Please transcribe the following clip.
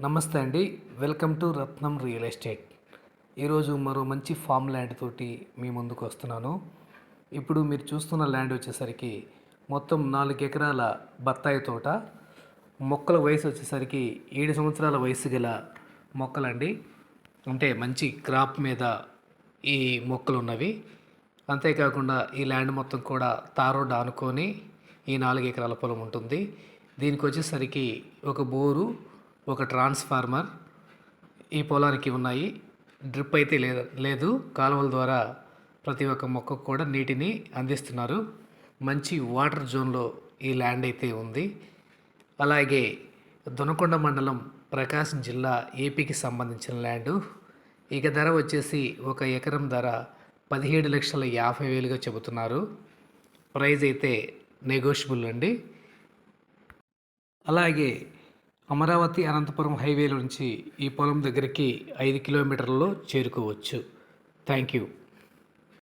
నమస్తే అండి. Welcome to Ratnam real estate. ఈరోజు మరో మంచి ఫామ్ ల్యాండ్ తోటి మీ ముందుకు వస్తున్నాను. ఇప్పుడు మీరు చూస్తున్న ల్యాండ్ వచ్చేసరికి మొత్తం నాలుగు ఎకరాల బత్తాయి తోట. మొక్కల వయసు వచ్చేసరికి ఏడు సంవత్సరాల వయసు గల మొక్కలండి. అంటే మంచి క్రాప్ మీద ఈ మొక్కలు ఉన్నవి. అంతేకాకుండా ఈ ల్యాండ్ మొత్తం కూడా తారోడ్ ఆనుకొని ఈ నాలుగు ఎకరాల పొలం ఉంటుంది. దీనికి వచ్చేసరికి ఒక బోరు ఒక ట్రాన్స్ఫార్మర్ ఈ పొలానికి ఉన్నాయి. డ్రిప్ అయితే లేదు లేదు. కాలువల ద్వారా ప్రతి ఒక్క మొక్కకు కూడా నీటిని అందిస్తున్నారు. మంచి వాటర్ జోన్లో ఈ ల్యాండ్ అయితే ఉంది. అలాగే దొనకొండ మండలం ప్రకాశం జిల్లా ఏపీకి సంబంధించిన ల్యాండు. ఇక ధర వచ్చేసి ఒక ఎకరం ధర పదిహేడు లక్షల యాభై వేలుగా చెబుతున్నారు. ప్రైజ్ అయితే నెగోషియబుల్ అండి. అలాగే అమరావతి అనంతపురం హైవే నుంచి ఈ పొలం దగ్గరికి ఐదు కిలోమీటర్లలో చేరుకోవచ్చు. Thank you.